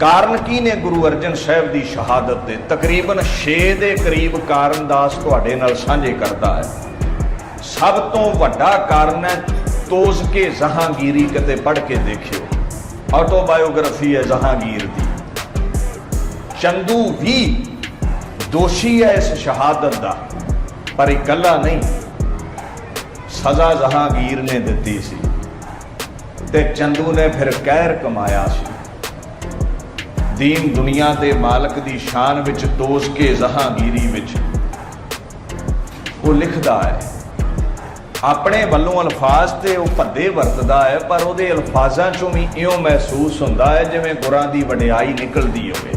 ਕਾਰਨ ਕੀ ਨੇ ਗੁਰੂ ਅਰਜਨ ਸਾਹਿਬ ਦੀ ਸ਼ਹਾਦਤ ਦੇ ਤਕਰੀਬਨ 6 ਦੇ ਕਰੀਬ ਕਾਰਨ ਦਾਸ ਤੁਹਾਡੇ ਨਾਲ ਸਾਂਝੇ ਕਰਦਾ ਹੈ। ਸਭ ਤੋਂ ਵੱਡਾ ਕਾਰਨ ਹੈ ਤੋਜ਼ ਕੇ ਜਹਾਂਗੀਰੀ ਕਿਤੇ ਪੜ੍ਹ ਕੇ ਦੇਖਿਓ। ਆਟੋਬਾਇਓਗ੍ਰਾਫੀ ਹੈ ਜਹਾਂਗੀਰ ਦੀ। ਚੰਦੂ ਵੀ ਦੋਸ਼ੀ ਹੈ ਇਸ ਸ਼ਹਾਦਤ ਦਾ, ਪਰ ਇਕੱਲਾ ਨਹੀਂ। ਸਜ਼ਾ ਜਹਾਂਗੀਰ ਨੇ ਦਿੱਤੀ ਸੀ ਤੇ ਚੰਦੂ ਨੇ ਫਿਰ ਕਹਿਰ ਕਮਾਇਆ ਸੀ। ਦੀਨ ਦੁਨੀਆ ਦੇ ਮਾਲਕ ਦੀ ਸ਼ਾਨ ਵਿੱਚ ਦੋਸ਼ ਕੇ ਜਹਾਂਗੀਰੀ ਵਿੱਚ। ਉਹ ਲਿਖਦਾ ਹੈ, ਆਪਣੇ ਵੱਲੋਂ ਅਲਫਾਜ਼ ਤੇ ਉਹ ਭੱਦੇ ਵਰਤਦਾ ਹੈ, ਪਰ ਉਹਦੇ ਅਲਫਾਜ਼ਾਂ ਚੋਂ ਵੀ ਇਉਂ ਮਹਿਸੂਸ ਹੁੰਦਾ ਹੈ ਜਿਵੇਂ ਗੁਰਾਂ ਦੀ ਵਡਿਆਈ ਨਿਕਲਦੀ ਹੋਵੇ।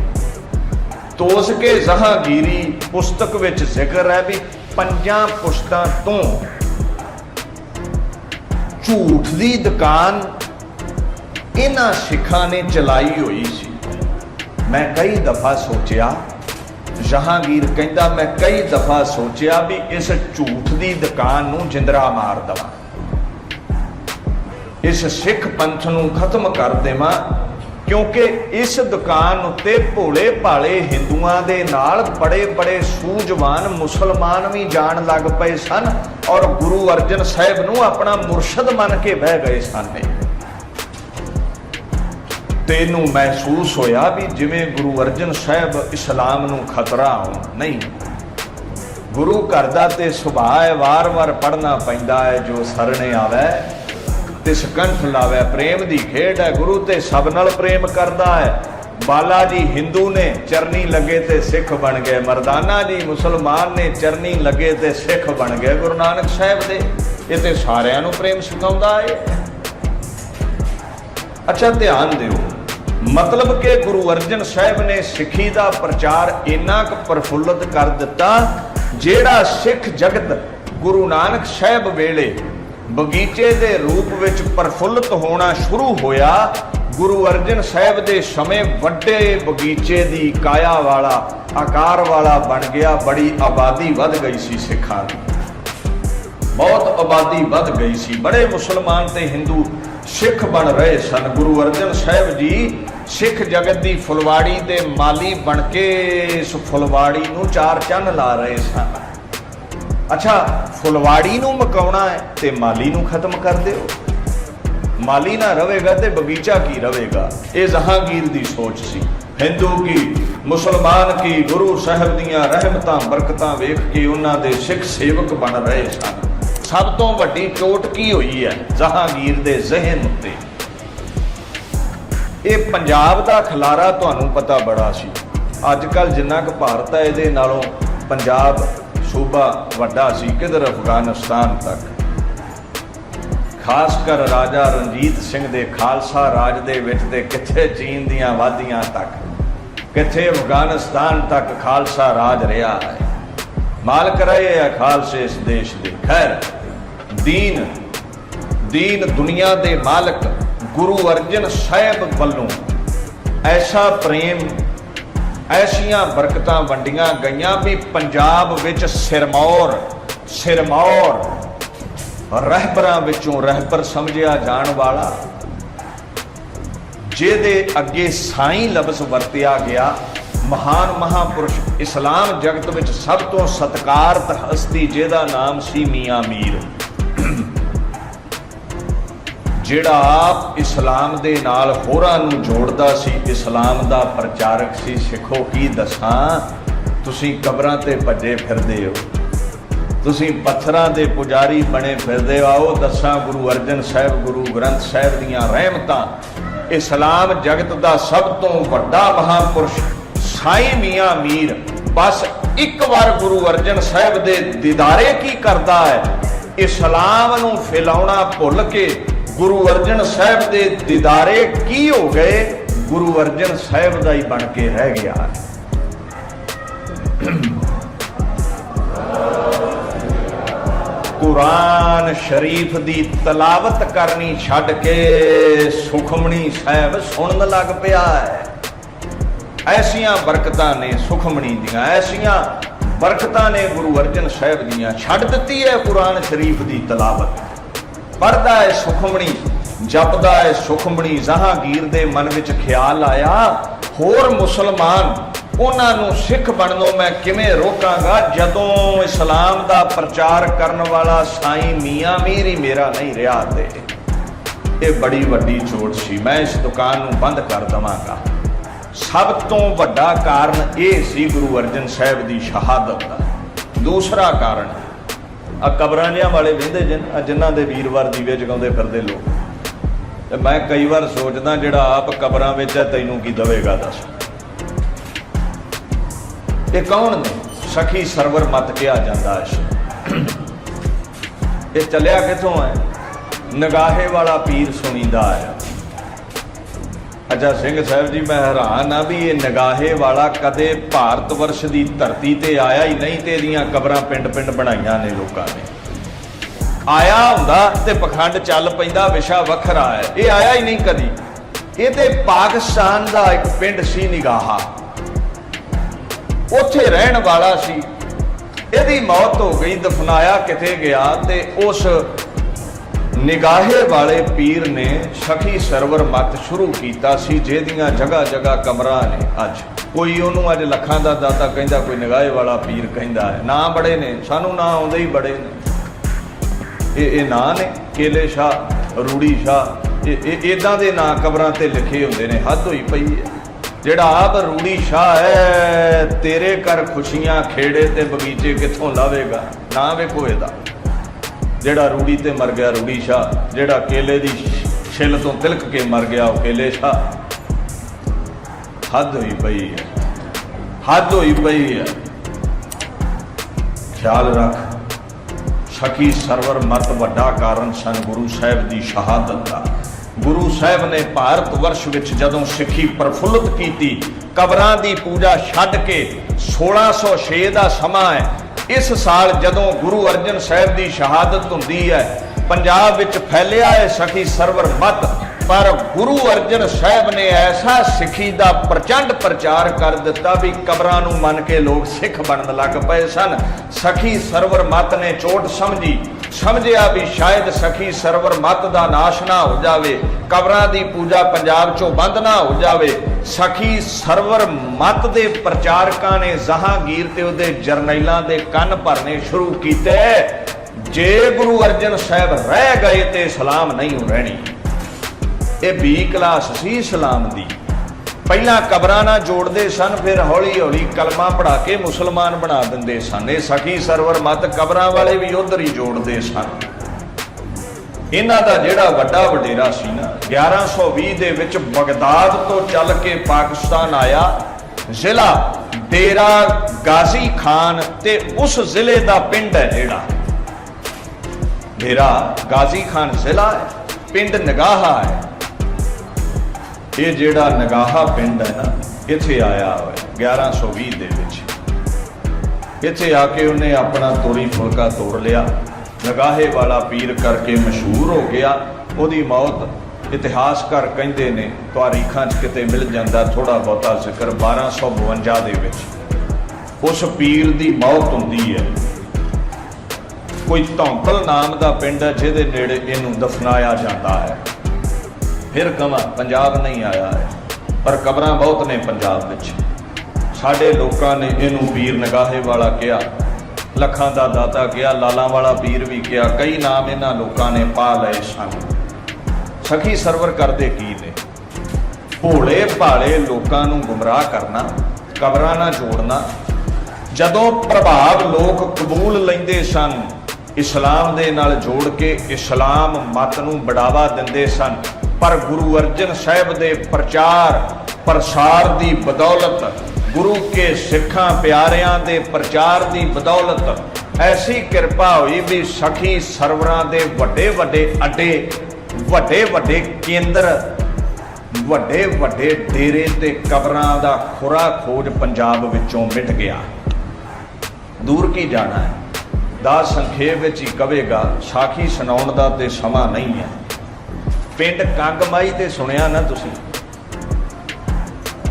ਤੋਸ ਕੇ ਜਹਾਂਗੀਰੀ ਪੁਸਤਕ ਵਿੱਚ ਜ਼ਿਕਰ ਹੈ ਵੀ ਪੰਜਾਂ ਪੁਸ਼ਤਾਂ ਤੋਂ ਝੂਠ ਦੀ ਦੁਕਾਨ ਇਹਨਾਂ ਸਿੱਖਾਂ ਨੇ ਚਲਾਈ ਹੋਈ ਸੀ। ਮੈਂ ਕਈ ਦਫਾ ਸੋਚਿਆ, ਜਹਾਂਗੀਰ ਕਹਿੰਦਾ, ਮੈਂ ਕਈ ਦਫਾ ਸੋਚਿਆ ਵੀ ਇਸ ਝੂਠ ਦੀ ਦੁਕਾਨ ਨੂੰ ਜਿੰਦਰਾ ਮਾਰ ਦਵਾਂ। ਇਸ ਸਿੱਖ ਪੰਥ ਨੂੰ ਖਤਮ ਕਰ ਦੇਵਾਂ, ਕਿਉਂਕਿ ਇਸ ਦੁਕਾਨ ਉੱਤੇ ਭੋਲੇ ਭਾਲੇ ਹਿੰਦੂਆਂ ਦੇ ਨਾਲ ਬੜੇ ਬੜੇ ਸੂਝਵਾਨ ਮੁਸਲਮਾਨ ਵੀ ਜਾਣ ਲੱਗ ਪਏ ਸਨ ਔਰ ਗੁਰੂ ਅਰਜਨ ਸਾਹਿਬ ਨੂੰ ਆਪਣਾ ਮੁਰਸ਼ਦ ਮੰਨ ਕੇ ਬਹਿ ਗਏ ਸਨ। ਇਹ। ਤੈਨੂੰ ਮਹਿਸੂਸ ਹੋਇਆ ਵੀ ਜਿਵੇਂ ਗੁਰੂ ਅਰਜਨ ਸਾਹਿਬ ਇਸਲਾਮ ਨੂੰ ਖਤਰਾ ਹੋਣ? ਨਹੀਂ। ਗੁਰੂ ਘਰ ਦਾ ਤੇ ਸੁਭਾਅ ਹੈ, ਵਾਰ-ਵਾਰ ਪੜਨਾ ਪੈਂਦਾ ਹੈ, ਜੋ ਸਰਣੇ ਆਵੇ ਤੇ ਸਕੰਠ ਲਾਵੇ, ਪ੍ਰੇਮ ਦੀ ਖੇਡ ਹੈ, ਗੁਰੂ ਤੇ ਸਭ ਨਾਲ ਪ੍ਰੇਮ ਕਰਦਾ ਹੈ। ਬਾਲਾ ਜੀ ਹਿੰਦੂ ਨੇ ਚਰਨੀ ਲੱਗੇ ਤੇ ਸਿੱਖ ਬਣ ਗਏ, ਮਰਦਾਨਾ ਜੀ ਮੁਸਲਮਾਨ ਨੇ ਚਰਨੀ ਲੱਗੇ ਤੇ ਸਿੱਖ ਬਣ ਗਏ, ਗੁਰੂ ਨਾਨਕ ਸਾਹਿਬ ਦੇ। ਇਹ ਤੇ ਸਾਰਿਆਂ ਨੂੰ ਪ੍ਰੇਮ ਸਿਖਾਉਂਦਾ ਹੈ। ਅੱਛਾ, ਧਿਆਨ ਦਿਓ। ਮਤਲਬ ਕਿ ਗੁਰੂ ਅਰਜਨ ਸਾਹਿਬ ਨੇ ਸਿੱਖੀ ਦਾ ਪ੍ਰਚਾਰ ਇੰਨਾ ਕੁ ਪ੍ਰਫੁੱਲਤ ਕਰ ਦਿੱਤਾ, ਜਿਹੜਾ ਸਿੱਖ ਜਗਤ ਗੁਰੂ ਨਾਨਕ ਸਾਹਿਬ ਵੇਲੇ ਬਗੀਚੇ ਦੇ ਰੂਪ ਵਿੱਚ ਪ੍ਰਫੁੱਲਤ ਹੋਣਾ ਸ਼ੁਰੂ ਹੋਇਆ, ਗੁਰੂ ਅਰਜਨ ਸਾਹਿਬ ਦੇ ਸਮੇਂ ਵੱਡੇ ਬਗੀਚੇ ਦੀ ਕਾਇਆ ਵਾਲਾ, ਆਕਾਰ ਵਾਲਾ ਬਣ ਗਿਆ, ਬੜੀ ਆਬਾਦੀ ਵੱਧ ਗਈ ਸੀ ਸਿੱਖਾਂ ਦੀ। ਬਹੁਤ ਆਬਾਦੀ ਵੱਧ ਗਈ ਸੀ। ਬੜੇ ਮੁਸਲਮਾਨ ਤੇ ਹਿੰਦੂ ਸਿੱਖ ਬਣ ਰਹੇ ਸਨ। ਗੁਰੂ ਅਰਜਨ ਸਾਹਿਬ ਜੀ ਸਿੱਖ ਜਗਤ ਦੀ ਫੁਲਵਾੜੀ ਦੇ ਮਾਲੀ ਬਣ ਕੇ ਇਸ ਫੁਲਵਾੜੀ ਨੂੰ ਚਾਰ ਚੰਨ ਲਾ ਰਹੇ ਸਨ। ਅੱਛਾ, ਫੁਲਵਾੜੀ ਨੂੰ ਮਕਾਉਣਾ ਹੈ ਤੇ ਮਾਲੀ ਨੂੰ ਖਤਮ ਕਰ ਦਿਓ। ਮਾਲੀ ਨਾ ਰਹੇਗਾ ਤੇ ਬਗੀਚਾ ਕੀ ਰਹੇਗਾ? ਇਹ ਜਹਾਂਗੀਰ ਦੀ ਸੋਚ ਸੀ। ਹਿੰਦੂ ਕੀ, ਮੁਸਲਮਾਨ ਕੀ, ਗੁਰੂ ਸਾਹਿਬ ਦੀਆਂ ਰਹਿਮਤਾਂ, ਬਰਕਤਾਂ ਵੇਖ ਕੇ ਉਹਨਾਂ ਦੇ ਸਿੱਖ ਸੇਵਕ ਬਣ ਰਹੇ ਸਨ। ਸਭ ਤੋਂ ਵੱਡੀ ਚੋਟ ਕੀ ਹੋਈ ਹੈ? ਜਹਾਂਗੀਰ ਦੇ ਜ਼ਿਹਨ ਉੱਤੇ। ਇਹ ਪੰਜਾਬ ਦਾ ਖਲਾਰਾ ਤੁਹਾਨੂੰ ਪਤਾ ਬੜਾ ਸੀ। ਅੱਜ ਕੱਲ ਜਿੰਨਾ ਕੁ ਭਾਰਤ ਹੈ, ਇਹਦੇ ਨਾਲੋਂ ਪੰਜਾਬ ਸੂਬਾ ਵੱਡਾ ਸੀ, ਕਿਧਰ ਅਫਗਾਨਿਸਤਾਨ ਤੱਕ। ਖਾਸ ਕਰ ਰਾਜਾ ਰਣਜੀਤ ਸਿੰਘ ਦੇ ਖਾਲਸਾ ਰਾਜ ਦੇ ਵਿੱਚ ਤੇ ਕਿੱਥੇ ਚੀਨ ਦੀਆਂ ਵਾਦੀਆਂ ਤੱਕ, ਕਿੱਥੇ ਅਫਗਾਨਿਸਤਾਨ ਤੱਕ ਖਾਲਸਾ ਰਾਜ ਰਿਹਾ ਹੈ। ਮਾਲਕ ਰਹੇ ਆ ਖਾਲਸੇ ਇਸ ਦੇਸ਼ ਦੇ। ਖੈਰ, ਦੀਨ ਦੀਨ ਦੁਨੀਆ ਦੇ ਮਾਲਕ ਗੁਰੂ ਅਰਜਨ ਸਾਹਿਬ ਵੱਲੋਂ ਐਸਾ ਪ੍ਰੇਮ, ਐਸੀਆਂ ਬਰਕਤਾਂ ਵੰਡੀਆਂ ਗਈਆਂ ਵੀ ਪੰਜਾਬ ਵਿੱਚ ਸਿਰਮੌਰ ਸਿਰਮੌਰ, ਰਹਿਬਰਾਂ ਵਿੱਚੋਂ ਰਹਿਬਰ ਸਮਝਿਆ ਜਾਣ ਵਾਲਾ, ਜਿਹਦੇ ਅੱਗੇ ਸਾਈਂ ਲਫ਼ਜ਼ ਵਰਤਿਆ ਗਿਆ, ਮਹਾਨ ਮਹਾਪੁਰਸ਼ ਇਸਲਾਮ ਜਗਤ ਵਿੱਚ ਸਭ ਤੋਂ ਸਤਕਾਰਤ ਹਸਤੀ ਜਿਹਦਾ ਨਾਮ ਸੀ ਮੀਆਂ ਮੀਰ। ਜਿਹੜਾ ਆਪ ਇਸਲਾਮ ਦੇ ਨਾਲ ਹੋਰਾਂ ਨੂੰ ਜੋੜਦਾ ਸੀ, ਇਸਲਾਮ ਦਾ ਪ੍ਰਚਾਰਕ ਸੀ, ਸਿੱਖੋ ਕੀ ਦੱਸਾਂ? ਤੁਸੀਂ ਕਬਰਾਂ ਤੇ ਭੱਜੇ ਫਿਰਦੇ ਹੋ। ਤੁਸੀਂ ਪੱਥਰਾਂ ਦੇ ਪੁਜਾਰੀ ਬਣੇ ਫਿਰਦੇ ਆਓ ਦੱਸਾਂ ਗੁਰੂ ਅਰਜਨ ਸਾਹਿਬ, ਗੁਰੂ ਗ੍ਰੰਥ ਸਾਹਿਬ ਦੀਆਂ ਰਹਿਮਤਾਂ। ਇਸਲਾਮ ਜਗਤ ਦਾ ਸਭ ਤੋਂ ਵੱਡਾ ਮਹਾਪੁਰਸ਼, ਸਾਈਂ ਮੀਆਂ ਮੀਰ। ਬਸ ਇੱਕ ਵਾਰ ਗੁਰੂ ਅਰਜਨ ਸਾਹਿਬ ਦੇ ਦੀਦਾਰੇ ਕੀ ਕਰਦਾ ਹੈ? ਇਸਲਾਮ ਨੂੰ ਫੈਲਾਉਣਾ ਭੁੱਲ ਕੇ ਗੁਰੂ ਅਰਜਨ ਸਾਹਿਬ ਦੇ ਦੀਦਾਰੇ ਕੀ ਹੋ ਗਏ? ਗੁਰੂ ਅਰਜਨ ਸਾਹਿਬ ਦਾ ਹੀ ਬਣ ਕੇ ਰਹਿ ਗਿਆ। ਕੁਰਾਨ ਸ਼ਰੀਫ ਦੀ ਤਲਾਵਤ ਕਰਨੀ ਛੱਡ ਕੇ ਸੁਖਮਣੀ ਸਾਹਿਬ ਸੁਣਨ ਲੱਗ ਪਿਆ ਹੈ। ਐਸੀਆਂ ਬਰਕਤਾਂ ਨੇ ਸੁਖਮਣੀ ਦੀਆਂ, ਐਸੀਆਂ ਬਰਕਤਾਂ ਨੇ ਗੁਰੂ ਅਰਜਨ ਸਾਹਿਬ ਦੀਆਂ। ਛੱਡ ਦਿੱਤੀ ਹੈ ਕੁਰਾਨ ਸ਼ਰੀਫ ਦੀ ਤਲਾਵਤ। ਪੜਦਾ ਹੈ ਸੁਖਮਣੀ, ਜਪਦਾ ਹੈ ਸੁਖਮਣੀ ਜਹਾਂਗੀਰ ਦੇ ਮਨ ਵਿੱਚ ਖਿਆਲ ਆਇਆ, ਹੋਰ ਮੁਸਲਮਾਨ ਉਹਨਾਂ ਨੂੰ ਸਿੱਖ ਬਣਨੋਂ ਮੈਂ ਕਿਵੇਂ ਰੋਕਾਂਗਾ? ਜਦੋਂ ਇਸਲਾਮ ਦਾ ਪ੍ਰਚਾਰ ਕਰਨ ਵਾਲਾ ਸਾਈਂ ਮੀਆਂ ਮੀਰ ਹੀ ਮੇਰਾ ਨਹੀਂ ਰਿਹਾ ਤੇ। ਇਹ ਬੜੀ ਵੱਡੀ ਚੋਟ ਸੀ। ਮੈਂ ਇਸ ਦੁਕਾਨ ਨੂੰ ਬੰਦ ਕਰ ਦਵਾਂਗਾ। ਸਭ ਤੋਂ ਵੱਡਾ ਕਾਰਨ ਇਹ ਸੀ ਗੁਰੂ ਅਰਜਨ ਸਾਹਿਬ ਦੀ ਸ਼ਹਾਦਤ ਦਾ। ਦੂਸਰਾ ਕਾਰਨ ਆ ਕਬਰਾਂ ਜਿਹਾਂ ਵਾਲੇ ਵਹਿੰਦੇ ਜਿਨ ਆਹ ਜਿਨ੍ਹਾਂ ਦੇ ਵੀਰਵਾਰ ਦੀਵੇ ਜਗਾਉਂਦੇ ਫਿਰਦੇ ਲੋਕ। ਤੇ ਮੈਂ ਕਈ ਵਾਰ ਸੋਚਦਾ ਜਿਹੜਾ ਆਪ ਕਬਰਾਂ ਵਿੱਚ ਹੈ, ਤੈਨੂੰ ਕੀ ਦਵੇਗਾ ਦੱਸ। ਇਹ ਕੌਣ ਨੇ? ਸਖੀ ਸਰਵਰ ਮਤ ਕਿਹਾ ਜਾਂਦਾ ਹੈ। ਇਹ ਚੱਲਿਆ ਕਿੱਥੋਂ ਹੈ? ਨਗਾਹੇ ਵਾਲਾ ਪੀਰ ਸੁਣੀਦਾ ਹੈ। ਅਜਾ ਸਿੰਘ ਸਾਹਿਬ ਜੀ, ਮੈਂ ਹੈਰਾਨ ਆ ਵੀ ਇਹ ਨਗਾਹੇ ਵਾਲਾ ਕਦੇ ਭਾਰਤ ਵਰਸ਼ ਦੀ ਧਰਤੀ ਤੇ ਆਇਆ ਹੀ ਨਹੀਂ ਤੇ ਇਹਦੀਆਂ ਕਬਰਾਂ ਪਿੰਡ-ਪਿੰਡ ਬਣਾਈਆਂ ਨੇ ਲੋਕਾਂ ਨੇ। ਆਇਆ ਹੁੰਦਾ ਤੇ ਪਖੰਡ ਚੱਲ ਪੈਂਦਾ, ਵਿਸ਼ਾ ਵੱਖਰਾ ਹੈ। ਇਹ ਆਇਆ ਹੀ ਨਹੀਂ ਕਦੀ। ਇਹ ਤੇ ਪਾਕਿਸਤਾਨ ਦਾ ਇੱਕ ਪਿੰਡ ਸੀ ਨਿਗਾਹਾ। ਉੱਥੇ ਰਹਿਣ ਵਾਲਾ ਸੀ। ਇਹਦੀ ਮੌਤ ਹੋ ਗਈ, ਦਫਨਾਇਆ ਕਿਤੇ ਗਿਆ ਤੇ ਉਸ ਨਿਗਾਹੇ ਵਾਲੇ ਪੀਰ ਨੇ ਸਖੀ ਸਰਵਰ ਮਤ ਸ਼ੁਰੂ ਕੀਤਾ ਸੀ, ਜਿਹਦੀਆਂ ਜਗ੍ਹਾ ਜਗ੍ਹਾ ਕਮਰਾਂ ਨੇ ਅੱਜ। ਕੋਈ ਉਹਨੂੰ ਅੱਜ ਲੱਖਾਂ ਦਾ ਦਾਤਾ ਕਹਿੰਦਾ, ਕੋਈ ਨਿਗਾਹੇ ਵਾਲਾ ਪੀਰ ਕਹਿੰਦਾ ਹੈ। ਨਾਂ ਬੜੇ ਨੇ, ਸਾਨੂੰ ਨਾਂ ਆਉਂਦੇ ਹੀ ਬੜੇ ਨੇ। ਇਹ ਇਹ ਨਾਂ ਨੇ, ਕੇਲੇ ਸ਼ਾਹ, ਰੂੜੀ ਸ਼ਾਹ। ਇਹ ਇਹ ਇਦਾਂ ਦੇ ਨਾਂ ਕਬਰਾਂ ਤੇ ਲਿਖੇ ਹੁੰਦੇ ਨੇ, ਹੱਦ ਹੋਈ ਪਈ ਹੈ। ਜਿਹੜਾ ਆਪ ਰੂੜੀ ਸ਼ਾਹ ਹੈ, ਤੇਰੇ ਕਰ ਖੁਸ਼ੀਆਂ ਖੇੜੇ ਤੇ ਬਗੀਚੇ ਕਿੱਥੋਂ ਲਾਵੇਗਾ? ਨਾ ਵੇਖੋ ਇਹਦਾ। ਜਿਹੜਾ ਰੂੜੀ ਤੇ ਮਰ ਗਿਆ ਰੂੜੀ ਸ਼ਾਹ, ਜਿਹੜਾ ਕੇਲੇ ਦੀ ਛਿੱਲ ਤੋਂ ਤਿਲਕ ਕੇ ਮਰ ਗਿਆ ਉਹ ਕੇਲੇ ਸ਼ਾਹ। ਹੱਦ ਹੋਈ ਪਈ ਹੈ। ਹੱਦ ਹੋਈ ਪਈ ਹੈ। ਖਿਆਲ ਰੱਖ, ਸ਼ਕੀ ਸਰਵਰ ਮਤ ਵੱਡਾ ਕਾਰਨ ਸਨ ਗੁਰੂ ਸਾਹਿਬ ਦੀ ਸ਼ਹਾਦਤ ਦਾ। ਗੁਰੂ ਸਾਹਿਬ ਨੇ ਭਾਰਤ ਵਰਸ਼ ਵਿੱਚ ਜਦੋਂ ਸਿੱਖੀ ਪ੍ਰਫੁੱਲਤ ਕੀਤੀ, ਕਬਰਾਂ ਦੀ ਪੂਜਾ ਛੱਡ ਕੇ 1606 ਦਾ ਸਮਾਂ ਹੈ ਇਸ ਸਾਲ ਜਦੋਂ ਗੁਰੂ ਅਰਜਨ ਸਾਹਿਬ ਦੀ ਸ਼ਹਾਦਤ ਹੁੰਦੀ ਹੈ, ਪੰਜਾਬ ਵਿੱਚ ਫੈਲਿਆ ਹੈ ਸਖੀ ਸਰਵਰ ਮਤ ਪਰ ਗੁਰੂ ਅਰਜਨ ਸਾਹਿਬ ਨੇ ਐਸਾ ਸਿੱਖੀ ਦਾ ਪ੍ਰਚੰਡ ਪ੍ਰਚਾਰ ਕਰ ਦਿੱਤਾ ਵੀ ਕਬਰਾਂ ਨੂੰ ਮੰਨ ਕੇ ਲੋਕ ਸਿੱਖ ਬਣਨ ਲੱਗ ਪਏ ਸਨ। ਸਖੀ ਸਰਵਰ ਮਤ ਨੇ ਚੋਟ ਸਮਝੀ। ਸਮਝਿਆ ਵੀ ਸ਼ਾਇਦ ਸਖੀ ਸਰਵਰ ਮਤ ਦਾ ਨਾਸ਼ ਨਾ ਹੋ ਜਾਵੇ, ਕਬਰਾਂ ਦੀ ਪੂਜਾ ਪੰਜਾਬ ਚੋਂ ਬੰਦ ਨਾ ਹੋ ਜਾਵੇ। ਸਖੀ ਸਰਵਰ ਮਤ ਦੇ ਪ੍ਰਚਾਰਕਾਂ ਨੇ ਜਹਾਂਗੀਰ ਤੇ ਉਹਦੇ ਜਰਨੈਲਾਂ ਦੇ ਕੰਨ ਭਰਨੇ ਸ਼ੁਰੂ ਕੀਤੇ। ਜੇ ਗੁਰੂ ਅਰਜਨ ਸਾਹਿਬ ਰਹਿ ਗਏ ਤੇ ਇਸਲਾਮ ਨਹੀਂ ਰਹਿਣੀ। ਇਹ ਬੀ ਕਲਾਸ ਸੀ ਇਸਲਾਮ ਦੀ। ਪਹਿਲਾਂ ਕਬਰਾਂ ਨਾਲ ਜੋੜਦੇ ਸਨ, ਫਿਰ ਹੌਲੀ ਹੌਲੀ ਕਲਮਾ ਪੜਾ ਕੇ ਮੁਸਲਮਾਨ ਬਣਾ ਦਿੰਦੇ ਸਨ। ਇਹ ਸਖੀ ਸਰਵਰ ਮਤ ਕਬਰਾਂ ਵਾਲੇ ਵੀ ਉਧਰ ਹੀ ਜੋੜਦੇ ਸਨ। ਇਹਨਾਂ ਦਾ ਜਿਹੜਾ ਵੱਡਾ ਵਡੇਰਾ ਸੀ ਨਾ 1120 ਦੇ ਵਿੱਚ ਬਗਦਾਦ ਤੋਂ ਚੱਲ ਕੇ ਪਾਕਿਸਤਾਨ ਆਇਆ। ਜ਼ਿਲ੍ਹਾ ਡੇਰਾ ਗਾਜ਼ੀ ਖਾਨ ਤੇ ਉਸ ਜ਼ਿਲ੍ਹੇ ਦਾ ਪਿੰਡ ਹੈ ਜਿਹੜਾ। ਡੇਰਾ ਗਾਜ਼ੀ ਖਾਨ ਜ਼ਿਲ੍ਹਾ ਹੈ, ਪਿੰਡ ਨਗਾਹਾ ਹੈ। ਇਹ ਜਿਹੜਾ ਨਗਾਹਾ ਪਿੰਡ ਹੈ ਨਾ, ਇੱਥੇ ਆਇਆ ਹੋਇਆ 1120 ਦੇ ਵਿੱਚ। ਇੱਥੇ ਆ ਕੇ ਉਹਨੇ ਆਪਣਾ ਤੋਰੀ ਫੁਲਕਾ ਤੋੜ ਲਿਆ। ਨਗਾਹੇ ਵਾਲਾ ਪੀਰ ਕਰਕੇ ਮਸ਼ਹੂਰ ਹੋ ਗਿਆ। ਉਹਦੀ ਮੌਤ ਇਤਿਹਾਸਕਾਰ ਕਹਿੰਦੇ ਨੇ, ਤਾਰੀਖਾਂ 'ਚ ਕਿਤੇ ਮਿਲ ਜਾਂਦਾ ਥੋੜਾ ਬਹੁਤਾ ਜ਼ਿਕਰ 1252 ਦੇ ਵਿੱਚ। ਉਸ ਪੀਰ ਦੀ ਮੌਤ ਹੁੰਦੀ ਹੈ। ਕੋਈ ਧੌਂਕਲ ਨਾਮ ਦਾ ਪਿੰਡ ਹੈ ਜਿਹਦੇ ਨੇੜੇ ਇਹਨੂੰ ਦਫਨਾਇਆ ਜਾਂਦਾ ਹੈ। ਫਿਰ ਕਵਾਂ, ਪੰਜਾਬ ਨਹੀਂ ਆਇਆ ਹੈ। ਪਰ ਕਬਰਾਂ ਬਹੁਤ ਨੇ ਪੰਜਾਬ ਵਿੱਚ। ਸਾਡੇ ਲੋਕਾਂ ਨੇ ਇਹਨੂੰ ਵੀਰ ਨਗਾਹੇ ਵਾਲਾ ਕਿਹਾ, ਲੱਖਾਂ ਦਾ ਦਾਤਾ ਕਿਹਾ, ਲਾਲਾਂ ਵਾਲਾ ਵੀਰ ਵੀ ਕਿਹਾ, ਕਈ ਨਾਮ ਇਹਨਾਂ ਲੋਕਾਂ ਨੇ ਪਾ ਲਏ ਸਨ। ਸਖੀ ਸਰਵਰ ਕਰਦੇ ਕੀ ਨੇ? ਭੋਲੇ ਭਾਲੇ ਲੋਕਾਂ ਨੂੰ ਗੁੰਮਰਾਹ ਕਰਨਾ, ਕਬਰਾਂ ਨਾਲ ਜੋੜਨਾ। ਜਦੋਂ ਪ੍ਰਭਾਵ ਲੋਕ ਕਬੂਲ ਲੈਂਦੇ ਸਨ, ਇਸਲਾਮ ਦੇ ਨਾਲ ਜੋੜ ਕੇ ਇਸਲਾਮ ਮਤ ਨੂੰ ਬੜਾਵਾ ਦਿੰਦੇ ਸਨ ਪਰ ਗੁਰੂ ਅਰਜਨ ਸਾਹਿਬ ਦੇ ਪ੍ਰਚਾਰ, ਪ੍ਰਸਾਰ ਦੀ ਬਦੌਲਤ, ਗੁਰੂ ਕੇ ਸਿੱਖਾਂ ਪਿਆਰਿਆਂ ਦੇ ਪ੍ਰਚਾਰ ਦੀ ਬਦੌਲਤ, ਐਸੀ ਕਿਰਪਾ ਹੋਈ ਵੀ ਸਖੀ ਸਰਵਰਾਂ ਦੇ ਵੱਡੇ ਵੱਡੇ ਅੱਡੇ, ਵੱਡੇ ਵੱਡੇ ਕੇਂਦਰ, ਵੱਡੇ ਵੱਡੇ ਡੇਰੇ ਤੇ ਕਬਰਾਂ ਦਾ ਖੁਰਾ ਖੋਜ ਪੰਜਾਬ ਵਿੱਚੋਂ ਮਿਟ ਗਿਆ। ਦੂਰ ਕੀ ਜਾਣਾ ਹੈ? ਦਾ ਸੰਖੇਪ ਵਿੱਚ ਹੀ ਕਵੇਗਾ, ਸਾਖੀ ਸੁਣਾਉਣ ਦਾ ਤੇ ਸਮਾਂ ਨਹੀਂ ਹੈ। ਪਿੰਡ ਕੰਗਮਾਈ ਤੇ ਸੁਣਿਆ ਨਾ ਤੁਸੀਂ?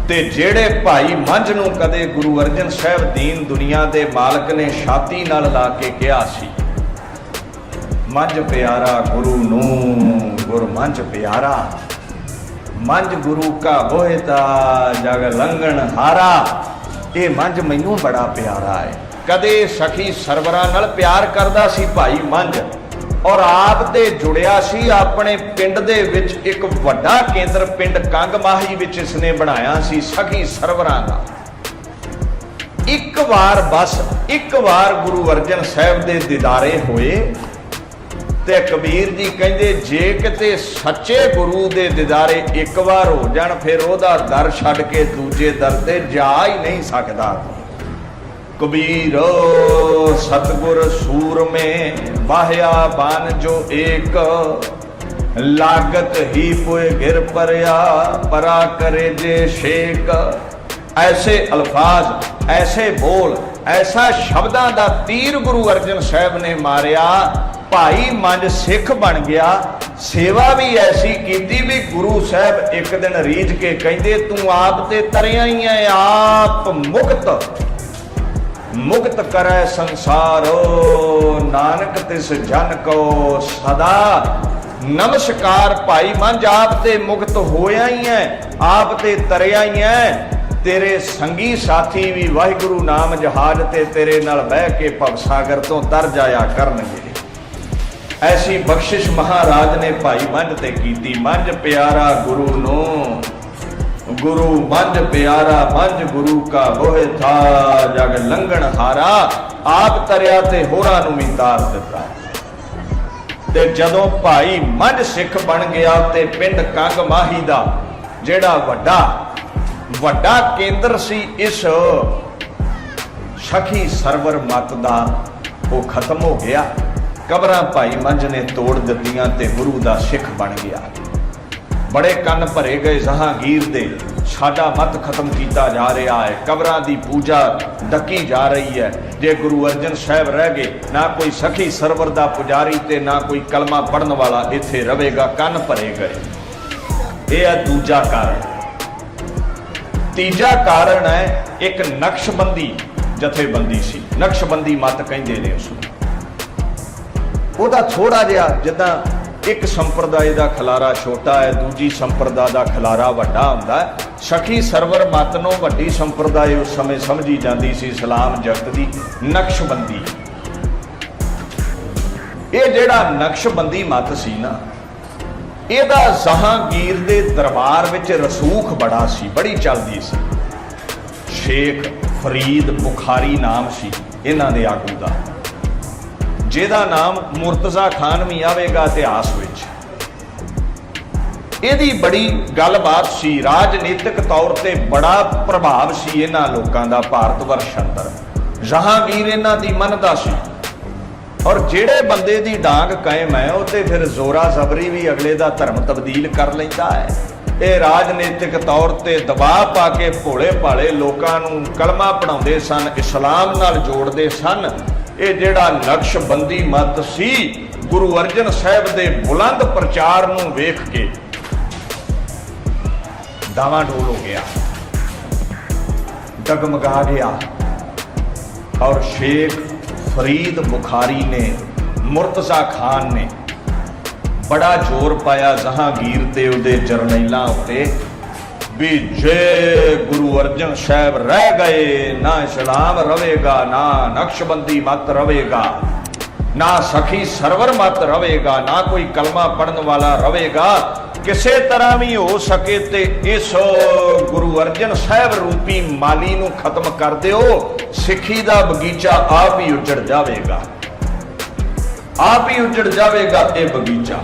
ਤੇ ਜਿਹੜੇ ਭਾਈ ਮੰਝ ਨੂੰ ਕਦੇ ਗੁਰੂ ਅਰਜਨ ਸਾਹਿਬ ਦੀਨ ਦੁਨੀਆ ਦੇ ਮਾਲਕ ਨੇ ਛਾਤੀ ਨਾਲ ਲਾ ਕੇ ਕਿਹਾ ਸੀ, ਮੰਝ ਪਿਆਰਾ ਗੁਰੂ ਨੂੰ, ਗੁਰ ਮੰਝ ਪਿਆਰਾ। ਮੰਝ ਗੁਰੂ ਕਾ ਬੋਹਿਤਾ ਜਗ ਲੰਗਣ ਹਾਰਾ। ਇਹ ਮੰਝ ਮੈਨੂੰ ਬੜਾ ਪਿਆਰਾ ਹੈ। ਕਦੇ ਸਖੀ ਸਰਵਰਾਂ ਨਾਲ ਪਿਆਰ ਕਰਦਾ ਸੀ ਭਾਈ ਮੰਝ? ਔਰ ਆਪ ਤੇ ਜੁੜਿਆ ਸੀ, ਆਪਣੇ ਪਿੰਡ ਦੇ ਵਿੱਚ ਇੱਕ ਵੱਡਾ ਕੇਂਦਰ ਪਿੰਡ ਕੰਗਮਾਹੀ ਵਿੱਚ ਇਸਨੇ ਬਣਾਇਆ ਸੀ ਸਖੀ ਸਰਵਰਾਂ ਦਾ। ਇੱਕ ਵਾਰ ਬਸ, ਇੱਕ ਵਾਰ ਗੁਰੂ ਅਰਜਨ ਸਾਹਿਬ ਦੇ ਦੀਦਾਰੇ ਹੋਏ ਤੇ ਕਬੀਰ ਜੀ ਕਹਿੰਦੇ, ਜੇ ਕਿਤੇ ਸੱਚੇ ਗੁਰੂ ਦੇ ਦੀਦਾਰੇ ਇੱਕ ਵਾਰ ਹੋ ਜਾਣ, ਫਿਰ ਉਹਦਾ ਦਰ ਛੱਡ ਕੇ ਦੂਜੇ ਦਰ ਤੇ ਜਾ ਹੀ ਨਹੀਂ ਸਕਦਾ। ਕਬੀਰ, ਸਤਗੁਰ ਸੂਰਮੇ ਬਾਹਿਆ ਬਾਨ ਜੋ ਏਕ। ਲਾਗਤ ਹੀ ਪੁਏ ਗਿਰ ਪਰਿਆ, ਪਰਾ ਕਰੇ ਜੇ ਸ਼ੇਕ ਐਸੇ ਅਲਫਾਜ਼, ਐਸੇ ਬੋਲ, ਐਸਾ ਸ਼ਬਦਾਂ ਦਾ ਤੀਰ ਗੁਰੂ ਅਰਜਨ ਸਾਹਿਬ ਨੇ ਮਾਰਿਆ, ਭਾਈ ਮੰਜ ਸਿੱਖ ਬਣ ਗਿਆ। ਸੇਵਾ ਵੀ ਐਸੀ ਕੀਤੀ ਵੀ ਗੁਰੂ ਸਾਹਿਬ ਇੱਕ ਦਿਨ ਰੀਝ ਕੇ ਕਹਿੰਦੇ, ਤੂੰ ਆਪ ਤੇ ਤਰਿਆ ਹੀ ਐ, ਆਪ ਮੁਕਤ। ਮੁਕਤ ਕਰੈ ਸੰਸਾਰੋ, ਨਾਨਕ ਤਿਸ ਜਨ ਕੋ ਸਦਾ। ਨਮਸਕਾਰ ਭਾਈ, ਮੰਝ ਆਪ ਤੇ ਮੁਕਤ ਹੋਇਆ ਹੀ ਐ, ਆਪ ਤੇ ਤਰਿਆ ਹੀ ਐ। ਤੇਰੇ ਸੰਗੀ ਸਾਥੀ ਵੀ ਵਾਹਿਗੁਰੂ ਨਾਮ ਜਹਾਜ਼ ਤੇ ਤੇਰੇ ਨਾਲ ਬਹਿ ਕੇ ਭਵ ਸਾਗਰ ਤੋਂ ਤਰ ਜਾਇਆ ਕਰਨਗੇ। ਐਸੀ ਬਖਸ਼ਿਸ਼ ਮਹਾਰਾਜ ਨੇ ਭਾਈ, ਮੰਝ ਤੇ ਕੀਤੀ। ਮੰਝ ਪਿਆਰਾ ਗੁਰੂ ਨੂੰ ਗੁਰੂ ਮੰਜ ਪਿਆਰਾ ਮੰਜ ਗੁਰੂ ਕਾ ਬੋਹਿ ਥਾ, ਜਗ ਲੰਘਣ ਹਾਰਾ, ਆਪ ਤਰਿਆ ਤੇ ਹੋਰਾਂ ਨੂੰ ਵੀ ਤਾਰ ਦਿੱਤਾ। ਤੇ ਜਦੋਂ ਭਾਈ ਮੰਜ ਸਿੱਖ ਬਣ ਗਿਆ ਤੇ ਪਿੰਡ ਕੰਗ ਮਾਹੀ ਦਾ, ਜਿਹੜਾ ਵੱਡਾ ਵੱਡਾ ਕੇਂਦਰ ਸੀ, ਇਸ ਸਖੀ ਸਰਵਰ ਮਤ ਦਾ, ਉਹ ਖਤਮ ਹੋ ਗਿਆ। ਕਬਰਾਂ ਭਾਈ ਮੰਜ ਨੇ ਤੋੜ ਦਿੱਤੀਆਂ ਤੇ ਗੁਰੂ ਦਾ ਸਿੱਖ ਬਣ ਗਿਆ। ਬੜੇ ਕੰਨ ਭਰੇ ਗਏ ਜਹਾਂਗੀਰ ਦੇ। ਸਾਡਾ ਮਤ ਖਤਮ ਕੀਤਾ ਜਾ ਰਿਹਾ ਹੈ। ਕਬਰਾਂ ਦੀ ਪੂਜਾ ਡੱਕੀ ਜਾ ਰਹੀ ਹੈ। ਜੇ ਗੁਰੂ ਅਰਜਨ ਸਾਹਿਬ ਰਹਿ ਗਏ, ਨਾ ਕੋਈ ਸਖੀ ਸਰਵਰ ਦਾ ਪੁਜਾਰੀ ਤੇ ਨਾ ਕੋਈ ਕਲਮਾ ਪੜਨ ਵਾਲਾ ਇੱਥੇ ਰਹੇਗਾ। ਕੰਨ ਭਰੇ ਗਏ। ਇਹ ਹੈ ਦੂਜਾ ਕਾਰਨ। ਤੀਜਾ ਕਾਰਨ ਹੈ ਇੱਕ ਨਕਸ਼ਬੰਦੀ, ਜਥੇਬੰਦੀ ਸੀ। ਨਕਸ਼ਬੰਦੀ ਮਤ ਕਹਿੰਦੇ ਨੇ ਉਸ ਨੂੰ ਉਹਦਾ ਥੋੜਾ ਜਿਹਾ ਜਿੱਦਾਂ ਇੱਕ ਸੰਪਰਦਾਇ ਦਾ ਖਲਾਰਾ ਛੋਟਾ ਹੈ, ਦੂਜੀ ਸੰਪਰਦਾ ਦਾ ਖਲਾਰਾ ਵੱਡਾ ਹੁੰਦਾ ਹੈ। ਸਖੀ ਸਰਵਰ ਮਤ ਨੂੰ ਵੱਡੀ ਸੰਪਰਦਾਇ ਉਸ ਸਮੇਂ ਸਮਝੀ ਜਾਂਦੀ ਸੀ ਇਸਲਾਮ ਜਗਤ ਦੀ ਨਕਸ਼ਬੰਦੀ। ਇਹ ਜਿਹੜਾ ਨਕਸ਼ਬੰਦੀ ਮਤ ਸੀ ਨਾ, ਇਹਦਾ ਜਹਾਂਗੀਰ ਦੇ ਦਰਬਾਰ ਵਿੱਚ ਰਸੂਖ ਬੜਾ ਸੀ, ਬੜੀ ਚੱਲਦੀ ਸੀ। ਸ਼ੇਖ ਫਰੀਦ ਬੁਖਾਰੀ ਨਾਮ ਸੀ ਇਹਨਾਂ ਦੇ ਆਗੂ ਦਾ। ਜਿਹਦਾ ਨਾਮ ਮੁਰਤਜ਼ਾ ਖਾਨ ਵੀ ਆਵੇਗਾ ਇਤਿਹਾਸ ਵਿੱਚ। ਇਹਦੀ ਬੜੀ ਗੱਲਬਾਤ ਸੀ। ਰਾਜਨੀਤਿਕ ਤੌਰ ਤੇ ਬੜਾ ਪ੍ਰਭਾਵ ਸੀ ਇਹਨਾਂ ਲੋਕਾਂ ਦਾ ਭਾਰਤ ਵਰਸ਼ ਅੰਦਰ। ਜਹਾਂਗੀਰ ਇਹਨਾਂ ਦੀ ਮੰਨਦਾ ਸੀ। ਔਰ ਜਿਹੜੇ ਬੰਦੇ ਦੀ ਡਾਂਗ ਕਾਇਮ ਹੈ, ਉਹ ਤੇ ਫਿਰ ਜ਼ੋਰਾ ਜ਼ਬਰੀ ਵੀ ਅਗਲੇ ਦਾ ਧਰਮ ਤਬਦੀਲ ਕਰ ਲੈਂਦਾ ਹੈ। ਇਹ ਰਾਜਨੀਤਿਕ ਤੌਰ ਤੇ ਦਬਾਅ ਪਾ ਕੇ ਭੋਲੇ ਭਾਲੇ ਲੋਕਾਂ ਨੂੰ ਕਲਮਾ ਪੜਾਉਂਦੇ ਸਨ, ਇਸਲਾਮ ਨਾਲ ਜੋੜਦੇ ਸਨ। ਇਹ ਜਿਹੜਾ ਨਕਸ਼ਬੰਦੀ ਮਤ ਸੀ, ਗੁਰੂ ਅਰਜਨ ਸਾਹਿਬ ਦੇ ਬੁਲੰਦ ਪ੍ਰਚਾਰ ਨੂੰ ਵੇਖ ਕੇ ਦਾਵਾ ਢੋਲ ਹੋ ਗਿਆ, ਡਗਮਗਾ ਗਿਆ ਔਰ ਸ਼ੇਖ ਫਰੀਦ ਬੁਖਾਰੀ ਨੇ, ਮੁਰਤਜ਼ਾ ਖਾਨ ਨੇ ਬੜਾ ਜ਼ੋਰ ਪਾਇਆ ਜਹਾਂਗੀਰ ਤੇ ਉਹਦੇ ਜਰਨੈਲਾਂ ਉੱਤੇ। ਵੀ ਜੇ ਗੁਰੂ ਅਰਜਨ ਸਾਹਿਬ ਰਹਿ ਗਏ, ਨਾ ਇਸਲਾਮ ਰਵੇਗਾ, ਨਾ ਨਕਸ਼ਬੰਦੀ ਮਤ ਰਵੇਗਾ, ਨਾ ਸਖੀ ਸਰਵਰ ਮਤ ਰਵੇਗਾ, ਨਾ ਕੋਈ ਕਲਮਾ ਪੜਨ ਵਾਲਾ ਰਵੇਗਾ, ਕਿਸੇ ਤਰ੍ਹਾਂ ਵੀ ਹੋ ਸਕੇ ਤੇ ਇਸ ਗੁਰੂ ਅਰਜਨ ਸਾਹਿਬ ਰੂਪੀ ਮਾਲੀ ਨੂੰ ਖਤਮ ਕਰ ਦਿਓ, ਸਿੱਖੀ ਦਾ ਬਗੀਚਾ ਆਪ ਹੀ ਉਜੜ ਜਾਵੇਗਾ। ਆਪ ਹੀ ਉਜੜ ਜਾਵੇਗਾ ਇਹ ਬਗੀਚਾ।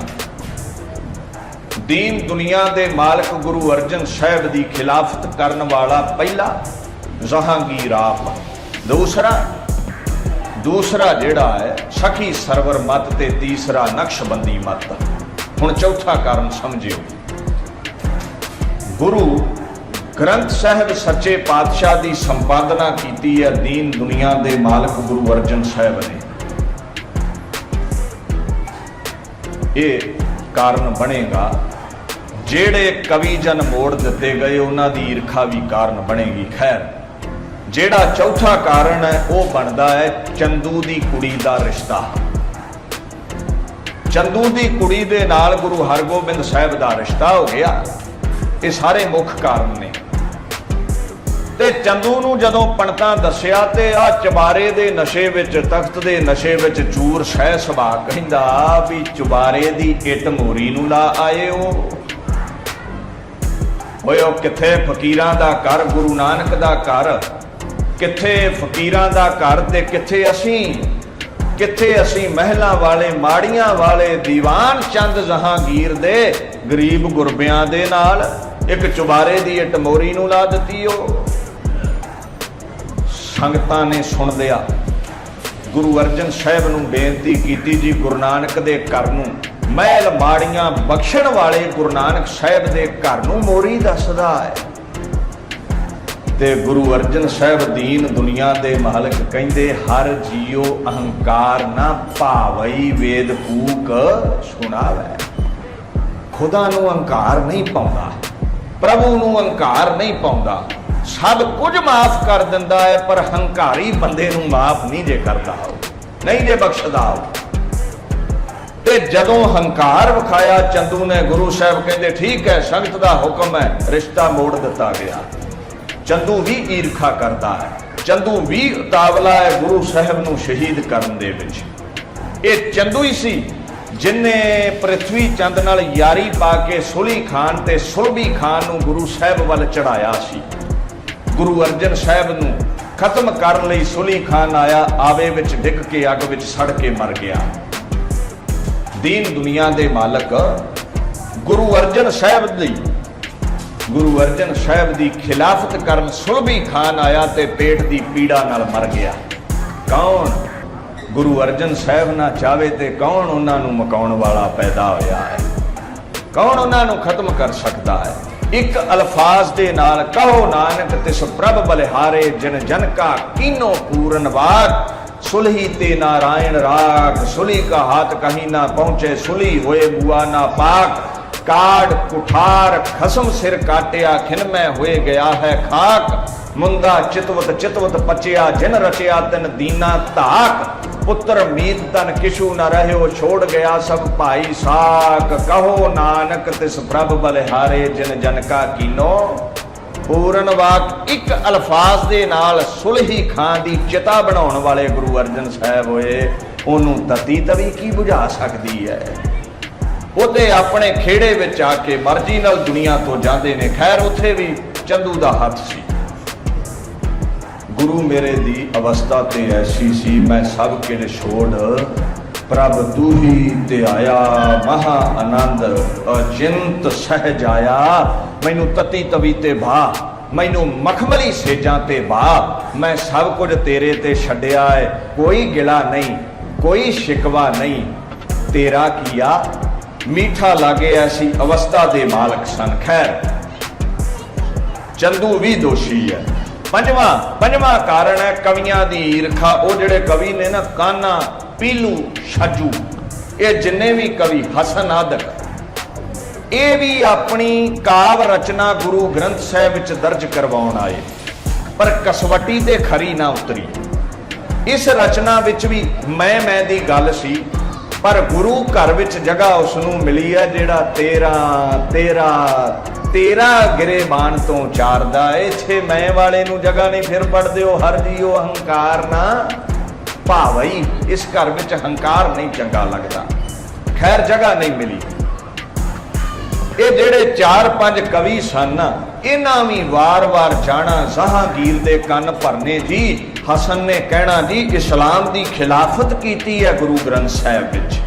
ਦੀਨ ਦੁਨੀਆ ਦੇ ਮਾਲਕ ਗੁਰੂ ਅਰਜਨ ਸਾਹਿਬ ਦੀ ਖਿਲਾਫਤ ਕਰਨ ਵਾਲਾ ਪਹਿਲਾ ਜਹਾਂਗੀਰ ਆਪ ਦੂਸਰਾ ਦੂਸਰਾ ਜਿਹੜਾ ਹੈ, ਸਖੀ ਸਰਵਰ ਮਤ ਤੇ ਤੀਸਰਾ ਨਕਸ਼ਬੰਦੀ ਮਤ। ਹੁਣ ਚੌਥਾ ਕਾਰਨ ਸਮਝਿਓ। ਗੁਰੂ ਗ੍ਰੰਥ ਸਾਹਿਬ ਸੱਚੇ ਪਾਤਸ਼ਾਹ ਦੀ ਸੰਪਾਦਨਾ ਕੀਤੀ ਹੈ ਦੀਨ ਦੁਨੀਆ ਦੇ ਮਾਲਕ ਗੁਰੂ ਅਰਜਨ ਸਾਹਿਬ ਨੇ। ਇਹ ਕਾਰਨ ਬਣੇਗਾ ਜਿਹੜੇ ਕਵੀ ਜਨ ਮੋੜ ਦਿੱਤੇ ਗਏ, ਉਹਨਾਂ ਦੀ ਈਰਖਾ ਵੀ ਕਾਰਨ ਬਣੇਗੀ, ਖੈਰ। ਜਿਹੜਾ ਚੌਥਾ ਕਾਰਨ ਹੈ, ਉਹ ਬਣਦਾ ਹੈ ਚੰਦੂ ਦੀ ਕੁੜੀ ਦਾ ਰਿਸ਼ਤਾ। ਚੰਦੂ ਦੀ ਕੁੜੀ ਦੇ ਨਾਲ ਗੁਰੂ ਹਰਗੋਬਿੰਦ ਸਾਹਿਬ ਦਾ ਰਿਸ਼ਤਾ ਹੋ ਗਿਆ। ਇਹ ਸਾਰੇ ਮੁੱਖ ਕਾਰਨ ਨੇ। ਤੇ ਚੰਦੂ ਨੂੰ ਜਦੋਂ ਪੰਡਤਾਂ ਦੱਸਿਆ ਤੇ ਆ ਚਬਾਰੇ ਦੇ ਨਸ਼ੇ ਵਿੱਚ, ਤਖਤ ਦੇ ਨਸ਼ੇ ਵਿੱਚ ਚੂਰ ਸਹਿ ਸੁਭਾ ਕਹਿੰਦਾ ਵੀ ਚੁਬਾਰੇ ਦੀ ਇੱਟ ਮੋਰੀ ਨੂੰ ਲਾ ਆਏ ਉਹ ਓਏ ਉਹ ਕਿੱਥੇ ਫਕੀਰਾਂ ਦਾ ਘਰ, ਗੁਰੂ ਨਾਨਕ ਦਾ ਘਰ? ਕਿੱਥੇ ਫਕੀਰਾਂ ਦਾ ਘਰ ਤੇ ਕਿੱਥੇ ਅਸੀਂ? ਕਿੱਥੇ ਅਸੀਂ ਮਹਿਲਾਂ ਵਾਲੇ, ਮਾੜੀਆਂ ਵਾਲੇ ਦੀਵਾਨ ਚੰਦ ਜਹਾਂਗੀਰ ਦੇ ਗਰੀਬ ਗੁਰਬਿਆਂ ਦੇ ਨਾਲ? ਇੱਕ ਚੁਬਾਰੇ ਦੀ ਇੱਟ ਮੋਰੀ ਨੂੰ ਲਾ ਦਿੱਤੀ ਉਹ ਸੰਗਤਾਂ ਨੇ ਸੁਣ ਲਿਆ। ਗੁਰੂ ਅਰਜਨ ਸਾਹਿਬ ਨੂੰ ਬੇਨਤੀ ਕੀਤੀ ਜੀ ਗੁਰੂ ਨਾਨਕ ਦੇ ਘਰ ਨੂੰ। ਮਹਿਲ ਮਾੜੀਆਂ ਬਖਸ਼ਣ ਵਾਲੇ ਗੁਰੂ ਨਾਨਕ ਸਾਹਿਬ ਦੇ ਘਰ ਨੂੰ ਮੋਰੀ ਦੱਸਦਾ ਹੈ। ਤੇ ਗੁਰੂ ਅਰਜਨ ਸਾਹਿਬ ਦੀਨ ਦੁਨੀਆ ਦੇ ਮਾਲਕ ਕਹਿੰਦੇ, ਹਰ ਜੀਉ ਅਹੰਕਾਰ ਨਾ ਭਾਵਈ ਵੇਦ ਕੂਕ ਸੁਣਾਵੇ। ਖੁਦਾ ਨੂੰ ਅਹੰਕਾਰ ਨਹੀਂ ਪਾਉਂਦਾ, ਪ੍ਰਭੂ ਨੂੰ ਅਹੰਕਾਰ ਨਹੀਂ ਪਾਉਂਦਾ। ਸਭ ਕੁਝ ਮਾਫ ਕਰ ਦਿੰਦਾ ਹੈ, ਪਰ ਹੰਕਾਰੀ ਬੰਦੇ ਨੂੰ ਮਾਫ ਨਹੀਂ ਜੇ ਕਰਦਾ ਉਹ, ਨਹੀਂ ਜੇ ਬਖਸ਼ਦਾ ਹੋ ਤੇ ਜਦੋਂ ਹੰਕਾਰ ਵਿਖਾਇਆ, ਚੰਦੂ ਨੇ ਗੁਰੂ ਸਾਹਿਬ ਕਹਿੰਦੇ, ਠੀਕ ਹੈ, ਸੰਗਤ ਦਾ ਹੁਕਮ ਹੈ, ਰਿਸ਼ਤਾ ਮੋੜ ਦਿੱਤਾ ਗਿਆ। ਚੰਦੂ ਵੀ ਈਰਖਾ ਕਰਦਾ ਹੈ। ਚੰਦੂ ਵੀ ਉਤਾਵਲਾ ਹੈ ਗੁਰੂ ਸਾਹਿਬ ਨੂੰ ਸ਼ਹੀਦ ਕਰਨ ਦੇ ਵਿੱਚ। ਇਹ ਚੰਦੂ ਹੀ ਸੀ ਜਿਨੇ ਪ੍ਰithvi ਚੰਦ ਨਾਲ ਯਾਰੀ ਪਾ ਕੇ ਸੁਲੀ ਖਾਨ ਤੇ ਸੁਲਭੀ ਖਾਨ ਨੂੰ ਗੁਰੂ ਸਾਹਿਬ ਵੱਲ ਚੜਾਇਆ ਸੀ। ਗੁਰੂ ਅਰਜਨ ਸਾਹਿਬ ਨੂੰ ਖਤਮ ਕਰਨ ਲਈ ਸੁਲੀ ਖਾਨ ਆਇਆ, ਆਵੇ ਵਿੱਚ ਡਿੱਗ ਕੇ, ਅੱਗ ਵਿੱਚ ਸੜ ਕੇ ਮਰ ਗਿਆ। ਦੀਨ ਦੁਨੀਆ ਦੇ ਮਾਲਕ ਗੁਰੂ ਅਰਜਨ ਸਾਹਿਬ ਦੀ। ਗੁਰੂ ਅਰਜਨ ਸਾਹਿਬ ਦੀ ਖਿਲਾਫਤ ਕਰਨ ਸੁਲਭੀ ਖਾਨ ਆਇਆ ਤੇ ਪੇਟ ਦੀ ਪੀੜਾ ਨਾਲ ਮਰ ਗਿਆ। ਕੌਣ ਗੁਰੂ ਅਰਜਨ ਸਾਹਿਬ ਨਾ ਚਾਵੇ ਤੇ ਕੌਣ ਉਹਨਾਂ ਨੂੰ ਮਕਾਉਣ ਵਾਲਾ ਪੈਦਾ ਹੋਇਆ ਹੈ? ਕੌਣ ਉਹਨਾਂ ਨੂੰ ਖਤਮ ਕਰ ਸਕਦਾ ਹੈ? ਇੱਕ ਅਲਫਾਜ਼ ਦੇ ਨਾਲ ਕਹੋ ਨਾਨਕ ਤਿਸ ਪ੍ਰਭ ਬਲਿਹਾਰੇ ਜਨ ਜਨ ਕਾ ਕੀਨੋ ਪੂਰਨ ਸੁਲਹੀ ਤੇ ਨਾਰਾਇਣ ਰਾਗ ਸੁਲੀ ਕਾ ਹਾਥ ਕਹੀਂ ਨਾ ਪਹੁੰਚੇ ਸੁਲੀ ਹੋਏ ਬੁਆ ਨਾ ਪਾਕ। ਕਾੜ, ਕੁਠਾਰ, ਖਸਮ ਸਿਰ ਕਾਟਿਆ, ਖਿਨ ਮੈਂ ਹੋਏ ਗਿਆ ਹੈ ਖਾਕ। ਮੁੰਦਾ ਚਿਤਵਤ ਚਿਤਵਤ ਪਚਿਆ, ਜਿਨ ਰਚਿਆ ਤਿਨ ਦੀਨਾ ਧਾਕ। ਪੁੱਤਰ ਮੀਤ ਤਨ ਕਿਛੂ ਨ ਰਹਿਓ, ਛੋੜ ਗਿਆ ਸਭ ਭਾਈ ਸਾਕ। ਕਹੋ ਨਾਨਕ ਤਿਸ ਪ੍ਰਭ ਬਲਿਹਾਰੇ, ਜਿਨ ਜਨ ਕਾ ਕੀਨੋ। ਪੂਰਨ ਵਾਕ ਇੱਕ ਅਲਫਾਜ਼ ਦੇ ਨਾਲ ਸੁਲਹੀ ਖਾਨ ਦੀ ਚਿਤਾ ਬਣਾਉਣ ਵਾਲੇ ਗੁਰੂ ਅਰਜਨ ਸਾਹਿਬ ਹੋਏ, ਉਹਨੂੰ ਤਤੀ ਤਵੀ ਕੀ ਬੁਝਾ ਸਕਦੀ ਹੈ? ਉਹ ਆਪਣੇ ਖੇੜੇ ਵਿੱਚ ਆ ਕੇ ਮਰਜ਼ੀ ਨਾਲ ਦੁਨੀਆ ਤੋਂ ਜਾਂਦੇ ਨੇ। ਖੈਰ, ਉੱਥੇ ਵੀ ਚੰਦੂ ਦਾ ਹੱਥ ਸੀ। ਗੁਰੂ ਮੇਰੇ ਦੀ ਅਵਸਥਾ ਤੇ ਐਸੀ ਸੀ, ਮੈਂ ਸਭ ਕਿਨ ਛੋੜ, ਪ੍ਰਭ ਤੂੰ ਹੀ ਤੇ ਆਇਆ, ਮਹਾ ਆਨੰਦ ਅਚਿੰਤ ਸਹਿਜ ਆਇਆ ਮੈਨੂੰ ਤਤੀ ਤਵੀ ਤੇ ਭਾ ਮੈਨੂੰ ਮਖਮਲੀ ਸੇਜਾਂ ਤੇ ਭਾ ਮੈਂ ਸਭ ਕੁਝ ਤੇਰੇ ਤੇ ਛੱਡਿਆ ਹੈ ਕੋਈ ਗਿਲਾ ਨਹੀਂ, ਕੋਈ ਸ਼ਿਕਵਾ ਨਹੀਂ। ਤੇਰਾ ਕੀਆ? ਮੀਠਾ ਲਾਗੇ ਐਸੀ ਅਵਸਥਾ ਦੇ ਮਾਲਕ ਸਨ, ਖੈਰ। ਚੰਦੂ ਵੀ ਦੋਸ਼ੀ ਹੈ ਪੰਜਵਾਂ ਪੰਜਵਾਂ ਕਾਰਨ ਹੈ ਕਵੀਆਂ ਦੀ ਈਰਖਾ। ਉਹ ਜਿਹੜੇ ਕਵੀ ਨੇ ਨਾ, ਕਾਨਾ, ਪੀਲੂ, ਛਾਜੂ, ਇਹ ਜਿੰਨੇ ਵੀ ਕਵੀ ਹਸਨ ਆਦਕ ਇਹ ਵੀ ਆਪਣੀ ਕਾਵ ਰਚਨਾ ਗੁਰੂ ਗ੍ਰੰਥ ਸਾਹਿਬ ਵਿੱਚ ਦਰਜ ਕਰਵਾਉਣ ਆਏ। ਪਰ ਕਸਵਟੀ ਤੇ ਖਰੀ ਨਾ ਉਤਰੀ। ਇਸ ਰਚਨਾ ਵਿੱਚ ਵੀ ਮੈਂ ਮੈਂ ਦੀ ਗੱਲ ਸੀ, ਪਰ ਗੁਰੂ ਘਰ ਵਿੱਚ ਜਗ੍ਹਾ ਉਸ ਨੂੰ ਮਿਲੀ ਹੈ ਜਿਹੜਾ ਤੇਰਾ ਤੇਰਾ ਤੇਰਾ ਗਿਰੇਬਾਨ ਤੋਂ ਚਾਰਦਾ ਇੱਥੇ ਮੈਂ ਵਾਲੇ ਨੂੰ ਜਗ੍ਹਾ ਨਹੀਂ ਫਿਰ ਪੜਦੇ ਹੋ ਹਰ ਜੀਓ ਹੰਕਾਰ ਨਾ ਭਾਵਈ ਇਸ ਘਰ ਵਿੱਚ ਹੰਕਾਰ ਨਹੀਂ ਚੰਗਾ ਲੱਗਦਾ। ਖੈਰ, ਜਗ੍ਹਾ ਨਹੀਂ ਮਿਲੀ। ਇਹ ਜਿਹੜੇ ਚਾਰ ਪੰਜ ਕਵੀ ਸਨ, ਇਹਨਾਂ ਵੀ ਵਾਰ-ਵਾਰ ਜਾਣਾ ਜ਼ਹਾਂਗੀਰ ਦੇ ਕੰਨ ਭਰਨੇ ਜੀ। ਹਸਨ ਨੇ ਕਹਿਣਾ ਜੀ, ਇਸਲਾਮ ਦੀ ਖਿਲਾਫਤ ਕੀਤੀ ਹੈ ਗੁਰੂ ਗ੍ਰੰਥ ਸਾਹਿਬ ਵਿੱਚ।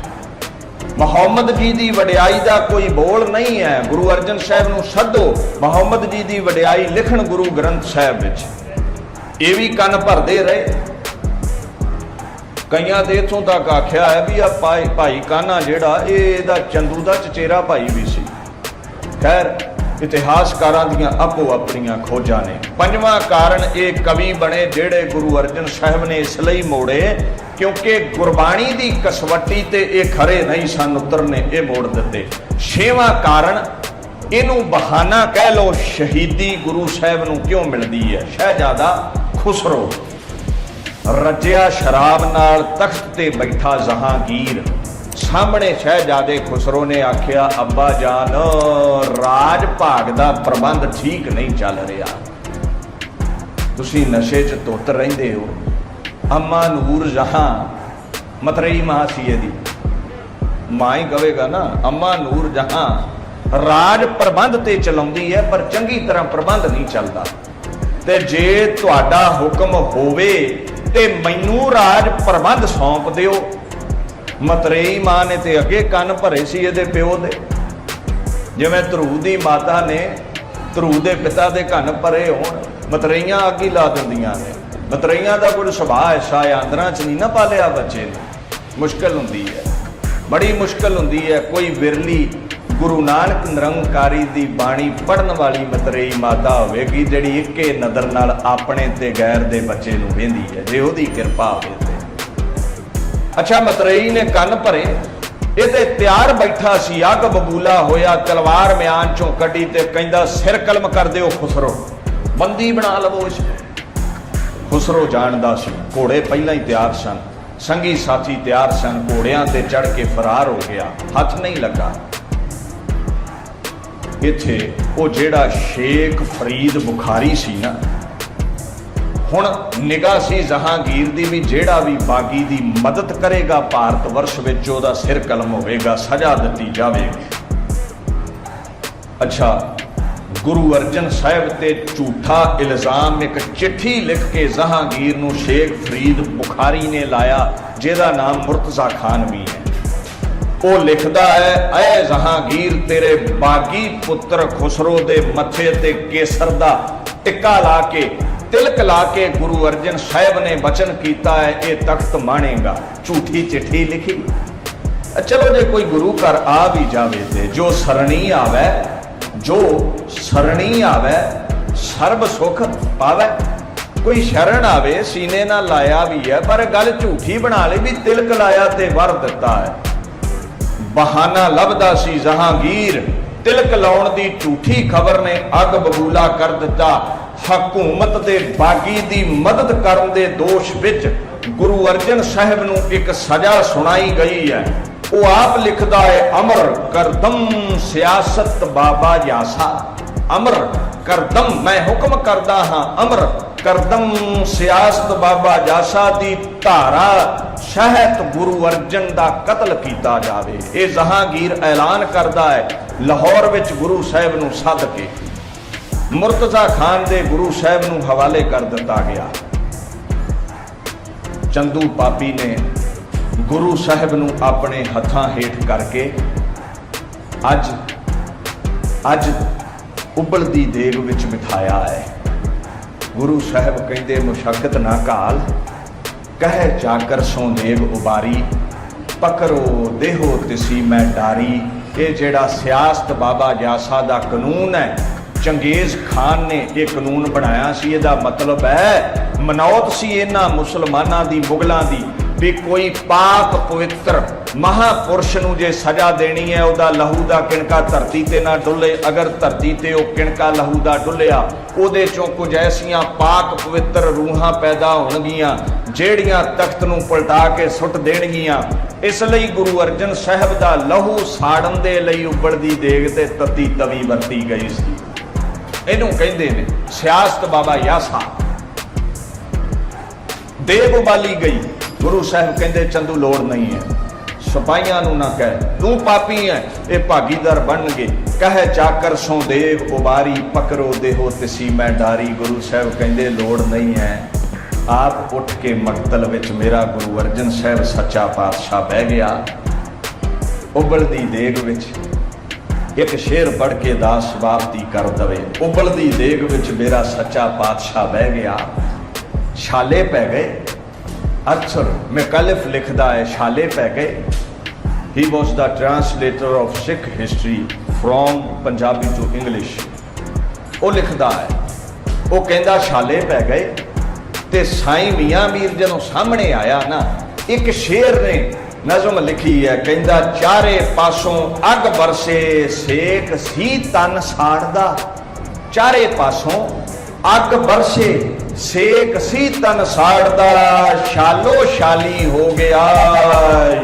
ਮੁਹੰਮਦ ਜੀ ਦੀ ਵਡਿਆਈ ਦਾ ਕੋਈ ਬੋਲ ਨਹੀਂ ਹੈ। ਗੁਰੂ ਅਰਜਨ ਸਾਹਿਬ ਨੂੰ ਸੱਦੋ, ਮੁਹੰਮਦ ਜੀ ਦੀ ਵਡਿਆਈ ਲਿਖਣ ਗੁਰੂ ਗ੍ਰੰਥ ਸਾਹਿਬ ਵਿੱਚ। ਇਹ ਵੀ ਕੰਨ ਭਰਦੇ ਰਹੇ। ਕਈਆਂ ਦੇ ਇਥੋਂ ਤੱਕ ਆਖਿਆ ਹੈ ਵੀ ਆ ਭਾਈ ਭਾਈ ਕਾਨਾ ਜਿਹੜਾ, ਇਹ ਇਹਦਾ ਚੰਦੂ ਦਾ ਚਚੇਰਾ ਭਾਈ ਵੀ ਸੀ। ਖੈਰ, ਇਤਿਹਾਸਕਾਰਾਂ ਦੀਆਂ ਆਪੋ ਆਪਣੀਆਂ ਖੋਜਾਂ ਨੇ। ਪੰਜਵਾਂ ਕਾਰਨ ਇਹ ਕਵੀ ਬਣੇ ਜਿਹੜੇ ਗੁਰੂ ਅਰਜਨ ਸਾਹਿਬ ਨੇ ਇਸ ਲਈ ਮੋੜੇ, ਕਿਉਂਕਿ ਗੁਰਬਾਣੀ ਦੀ ਕਸਵੱਟੀ ਤੇ ਇਹ ਖਰੇ ਨਹੀਂ ਸਨ ਉਤਰਨੇ, ਇਹ ਮੋੜ ਦਿੱਤੇ। ਛੇਵਾਂ ਕਾਰਨ, ਇਹਨੂੰ ਬਹਾਨਾ ਕਹਿ ਲੋ ਸ਼ਹੀਦੀ ਗੁਰੂ ਸਾਹਿਬ ਨੂੰ ਕਿਉਂ ਮਿਲਦੀ ਹੈ? ਸ਼ਹਿਜ਼ਾਦਾ ਖੁਸਰੋ। ਰੱਜਿਆ ਸ਼ਰਾਬ ਨਾਲ ਤਖਤ ਤੇ ਬੈਠਾ ਜਹਾਂਗੀਰ। ਸਾਹਮਣੇ ਸ਼ਹਿਜ਼ਾਦੇ ਖੁਸਰੋ ਨੇ ਆਖਿਆ, ਅੱਬਾ ਜਾਨ, ਰਾਜ ਭਾਗ ਦਾ ਪ੍ਰਬੰਧ ਠੀਕ ਨਹੀਂ ਚੱਲ ਰਿਹਾ। ਤੁਸੀਂ ਨਸ਼ੇ 'ਚ ਤੁੱਤ ਰਹਿੰਦੇ ਹੋ। ਅੰਮਾ ਨੂਰ ਜਹਾਂ, ਮਤਰਈ ਮਾਂ ਸੀ ਇਹਦੀ ਮਾਂ ਹੀ ਕਵੇਗਾ ਨਾ, ਅੰਮਾ ਨੂਰ ਜਹਾਂ, ਰਾਜ ਪ੍ਰਬੰਧ ਤੇ ਚਲਾਉਂਦੀ ਹੈ, ਪਰ ਚੰਗੀ ਤਰ੍ਹਾਂ ਪ੍ਰਬੰਧ ਨਹੀਂ ਚੱਲਦਾ। ਤੇ ਜੇ ਤੁਹਾਡਾ ਹੁਕਮ ਹੋਵੇ ਤੇ ਮੈਨੂੰ ਰਾਜ ਪ੍ਰਬੰਧ ਸੌਂਪ ਦਿਓ। ਮਤਰੇਈ ਮਾਂ ਨੇ ਤੇ ਅੱਗੇ ਕੰਨ ਭਰੇ ਸੀ ਇਹਦੇ ਪਿਓ ਦੇ। ਜਿਵੇਂ ਧਰੂ ਦੀ ਮਾਤਾ ਨੇ ਧਰੂ ਦੇ ਪਿਤਾ ਦੇ ਕੰਨ ਭਰੇ ਹੋਣ, ਮਤਰੇਈਆਂ ਅੱਗੀ ਲਾ ਦਿੰਦੀਆਂ ਨੇ। ਮਤਰੇਈਆਂ ਦਾ ਕੋਈ ਸੁਭਾਅ ਐਸਾ ਹੈ ਅੰਦਰਾਂ ਚ ਨਹੀਂ ਨਾ ਪਾਲਿਆ ਬੱਚੇ ਨੂੰ। ਮੁਸ਼ਕਲ ਹੁੰਦੀ ਹੈ। ਬੜੀ ਮੁਸ਼ਕਲ ਹੁੰਦੀ ਹੈ। ਕੋਈ ਵਿਰਲੀ ਗੁਰੂ ਨਾਨਕ ਨਿਰੰਕਾਰੀ ਦੀ ਬਾਣੀ ਪੜਨ ਵਾਲੀ ਮਤਰੇਈ ਮਾਤਾ ਹੋਵੇਗੀ, ਜਿਹੜੀ ਇੱਕੇ ਨਦਰ ਨਾਲ ਆਪਣੇ ਤੇ ਗੈਰ ਦੇ ਬੱਚੇ ਨੂੰ ਵੇਂਦੀ ਹੈ। ਜੇ ਉਹਦੀ ਕਿਰਪਾ ਹੋਵੇ ਅੱਛਾ, ਮਤਰੇਈ ਨੇ ਕੰਨ ਭਰੇ। ਇਹ ਤੇ ਤਿਆਰ ਬੈਠਾ ਸੀ, ਅੱਗ ਬਬੂਲਾ ਹੋਇਆ, ਤਲਵਾਰ ਮਿਆਨ ਚੋਂ ਕੱਢੀ ਤੇ ਕਹਿੰਦਾ, ਸਿਰ ਕਲਮ ਕਰ ਦਿਓ, ਖੁਸਰੋ। ਬੰਦੀ ਬਣਾ ਲਵੋ ਇਸ ਖੁਸਰੋ ਜਾਣਦਾ ਸੀ, ਘੋੜੇ ਪਹਿਲਾਂ ਹੀ ਤਿਆਰ ਸਨ। ਸੰਗੀ ਸਾਥੀ ਤਿਆਰ ਸਨ, ਘੋੜਿਆਂ ਤੇ ਚੜ ਕੇ ਫਰਾਰ ਹੋ ਗਿਆ। ਹੱਥ ਨਹੀਂ ਲੱਗਾ। ਇੱਥੇ ਉਹ ਜਿਹੜਾ ਸ਼ੇਖ ਫਰੀਦ ਬੁਖਾਰੀ ਸੀ ਨਾ ਹੁਣ ਨਿਗਾਹ ਸੀ ਜਹਾਂਗੀਰ ਦੀ ਵੀ, ਜਿਹੜਾ ਵੀ ਬਾਗੀ ਦੀ ਮਦਦ ਕਰੇਗਾ ਭਾਰਤ ਵਰਸ਼ ਵਿੱਚ, ਉਹਦਾ ਸਿਰ ਕਲਮ ਹੋਵੇਗਾ, ਸਜ਼ਾ ਦਿੱਤੀ ਜਾਵੇਗੀ। ਅੱਛਾ, ਗੁਰੂ ਅਰਜਨ ਸਾਹਿਬ ਤੇ ਝੂਠਾ ਇਲਜ਼ਾਮ, ਇੱਕ ਚਿੱਠੀ ਲਿਖ ਕੇ ਜਹਾਂਗੀਰ ਨੂੰ ਸ਼ੇਖ ਫਰੀਦ ਬੁਖਾਰੀ ਨੇ ਲਾਇਆ, ਜਿਹਦਾ ਨਾਮ ਮੁਰਤਜ਼ਾ ਖਾਨ ਵੀ ਹੈ। ਉਹ ਲਿਖਦਾ ਹੈ, ਐ ਜਹਾਂਗੀਰ, ਤੇਰੇ ਬਾਗੀ ਪੁੱਤਰ ਖੁਸਰੋ ਦੇ ਮੱਥੇ ਤੇ ਕੇਸਰ ਦਾ ਟਿੱਕਾ ਲਾ ਕੇ ਤਿਲਕ ਲਾ ਕੇ ਗੁਰੂ ਅਰਜਨ ਸਾਹਿਬ ਨੇ ਬਚਨ ਕੀਤਾ ਹੈ, ਇਹ ਤਖਤ ਮਾਣੇਗਾ। ਝੂਠੀ ਚਿੱਠੀ ਲਿਖੀ। ਚਲੋ ਜੇ ਕੋਈ ਗੁਰੂ ਘਰ ਆ ਵੀ ਜਾਵੇ ਤੇ ਜੋ ਸਰਣੀ ਆਵੇ, ਜੋ ਸਰਣੀ ਆਵੇ, ਸਰਬ ਸੁਖ ਪਾਵੇ। ਕੋਈ ਸ਼ਰਨ ਆਵੇ, ਸੀਨੇ ਨਾਲ ਲਾਇਆ ਵੀ ਹੈ, ਪਰ ਗੱਲ ਝੂਠੀ ਬਣਾ ਲਈ ਵੀ ਤਿਲਕ ਲਾਇਆ ਤੇ ਵਰ ਦਿੱਤਾ ਹੈ। ਬਹਾਨਾ ਲੱਭਦਾ ਸੀ ਜਹਾਂਗੀਰ। ਤਿਲਕ ਲਾਉਣ ਦੀ ਝੂਠੀ ਖਬਰ ਨੇ ਅੱਗ ਬਬੂਲਾ ਕਰ ਦਿੱਤਾ। ਹਕੂਮਤ ਦੇ ਬਾਗੀ ਦੀ ਮਦਦ ਕਰਨ ਦੇ ਦੋਸ਼ ਵਿੱਚ ਗੁਰੂ ਅਰਜਨ ਸਾਹਿਬ ਨੂੰ ਇੱਕ ਸਜ਼ਾ ਸੁਣਾਈ ਗਈ ਹੈ। ਉਹ ਆਪ ਲਿਖਦਾ ਹੈ, ਅਮਰ ਕਰਦਮ ਸਿਆਸਤ ਬਾਬਾ ਯਾਸਾ। ਅਮਰ ਕਰਦਮ, ਮੈਂ ਹੁਕਮ ਕਰਦਾ ਹਾਂ, ਅਮਰ ਕਰਦਮ ਸਿਆਸਤ ਬਾਬਾ ਜਾਸਾ ਦੀ ਧਾਰਾ, ਸ਼ਹਿਤ ਗੁਰੂ ਅਰਜਨ ਦਾ ਕਤਲ ਕੀਤਾ ਜਾਵੇ। ਇਹ ਜਹਾਂਗੀਰ ਐਲਾਨ ਕਰਦਾ ਹੈ, ਲਾਹੌਰ ਵਿੱਚ ਗੁਰੂ ਸਾਹਿਬ ਨੂੰ ਸੱਦ ਕੇ। ਮੁਰਤਜ਼ਾ ਖਾਨ ਦੇ ਗੁਰੂ ਸਾਹਿਬ ਨੂੰ ਹਵਾਲੇ ਕਰ ਦਿੱਤਾ ਗਿਆ। ਚੰਦੂ ਪਾਪੀ ਨੇ ਗੁਰੂ ਸਾਹਿਬ ਨੂੰ ਆਪਣੇ ਹੱਥਾਂ ਹੇਠ ਕਰਕੇ ਅੱਜ ਅੱਜ ਉਬਲਦੀ ਦੇਗ ਵਿੱਚ ਬਿਠਾਇਆ ਹੈ। ਗੁਰੂ ਸਾਹਿਬ ਕਹਿੰਦੇ, ਮੁਸ਼ਕਤ ਨਾ ਕਾਲ, ਕਹਿ ਜਾਕਰ ਸੋ ਉਬਾਰੀ, ਪਕਰੋ ਦੇਹੋ ਤਿਸੀ ਮੈਂ ਡਾਰੀ, ਇਹ ਜਿਹੜਾ ਸਿਆਸਤ ਬਾਬਾ ਜਾਸਾ ਦਾ ਕਾਨੂੰਨ ਹੈ, ਚੰਗੇਜ਼ ਖਾਨ ਨੇ ਇਹ ਕਾਨੂੰਨ ਬਣਾਇਆ ਸੀ, ਇਹਦਾ ਮਤਲਬ ਹੈ, ਮਨੌਤ ਸੀ ਇਹਨਾਂ ਮੁਸਲਮਾਨਾਂ ਦੀ, ਮੁਗਲਾਂ ਦੀ ਵੀ ਕੋਈ ਪਾਕ ਪਵਿੱਤਰ ਮਹਾਪੁਰਸ਼ ਨੂੰ ਜੇ ਸਜ਼ਾ ਦੇਣੀ ਹੈ, ਉਹਦਾ ਲਹੂ ਦਾ ਕਿਣਕਾ ਧਰਤੀ ਤੇ ਨਾ ਡੁੱਲੇ। ਅਗਰ ਧਰਤੀ ਤੇ ਉਹ ਕਿਣਕਾ ਲਹੂ ਦਾ ਡੁੱਲਿਆ, ਉਹਦੇ ਚੋਂ ਕੁਝ ਐਸੀਆਂ ਪਾਕ ਪਵਿੱਤਰ ਰੂਹਾਂ ਪੈਦਾ ਹੋਣਗੀਆਂ, ਜਿਹੜੀਆਂ ਤਖਤ ਨੂੰ ਪਲਟਾ ਕੇ ਸੁੱਟ ਦੇਣਗੀਆਂ। ਇਸ ਲਈ ਗੁਰੂ ਅਰਜਨ ਸਾਹਿਬ ਦਾ ਲਹੂ ਸਾੜਨ ਦੇ ਲਈ ਉਬਲਦੀ ਦੇਗ ਤੇ ਤਤੀ ਤਵੀ ਵਰਤੀ ਗਈ ਸੀ। ਇਹਨੂੰ ਕਹਿੰਦੇ ਨੇ ਸਿਆਸਤ ਬਾਬਾ ਯਾਸਾ। ਦੇਗ ਉਬਾਲੀ ਗਈ। ਗੁਰੂ ਸਾਹਿਬ ਕਹਿੰਦੇ, ਚੰਦੂ ਲੋੜ ਨਹੀਂ ਹੈ। ਸਿਪਾਹੀਆਂ ਨੂੰ ਨਾ ਕਹਿ। ਤੂੰ ਪਾਪੀ ਹੈ ਇਹ ਭਾਗੀਦਾਰ ਬਣਨਗੇ। ਕਹੇ, ਚਾਕਰ ਸੋ ਦੇਵ, ਉਬਾਰੀ ਪਕਰੋ ਦੇਹੋ ਤਿਸੀ। ਮੈਂ ਡਾਰੀ, ਗੁਰੂ ਸਾਹਿਬ ਕਹਿੰਦੇ, ਲੋੜ ਨਹੀਂ ਹੈ। ਆਪ ਉੱਠ ਕੇ ਮਕਤਲ ਵਿੱਚ ਮੇਰਾ ਗੁਰੂ ਅਰਜਨ ਸਾਹਿਬ ਸੱਚਾ ਪਾਤਸ਼ਾਹ ਬਹਿ ਗਿਆ। ਉਬਲਦੀ ਦੇਗ ਵਿੱਚ ਇੱਕ ਸ਼ੇਰ ਪੜ ਕੇ ਦਾਸ ਸਵਾਪਤੀ ਕਰ ਦਵੇ। ਉਬਲਦੀ ਦੇਗ ਵਿੱਚ ਮੇਰਾ ਸੱਚਾ ਪਾਤਸ਼ਾਹ ਬਹਿ ਗਿਆ। ਛਾਲੇ ਪੈ ਗਏ। ਅਕਸਰ ਮੁਕੱਲਫ ਲਿਖਦਾ ਹੈ ਸ਼ਾਲੇ ਪੈ ਗਏ। He was the translator of Sikh history from Punjabi to English ਉਹ ਲਿਖਦਾ ਹੈ, ਉਹ ਕਹਿੰਦਾ ਸ਼ਾਲੇ ਪੈ ਗਏ ਤੇ ਸਾਈਂ ਮੀਆਂ ਮੀਰ ਜਦੋਂ ਸਾਹਮਣੇ ਆਇਆ ਨਾ, ਇੱਕ ਸ਼ੇਰ ਨੇ ਨਜ਼ਮ ਲਿਖੀ ਹੈ, ਕਹਿੰਦਾ, ਚਾਰੇ ਪਾਸੋਂ ਅੱਗ ਬਰਸੇ, ਸੇਕ ਸੀ ਤਨ ਸਾੜਦਾ। ਚਾਰੇ ਪਾਸੋਂ ਅੱਗ ਬਰਸੇ ਸੇਕ ਸੀ ਤਨ ਸਾੜਦਾ ਸ਼ਾਲੋ ਸ਼ਾਲੀ ਹੋ ਗਿਆ।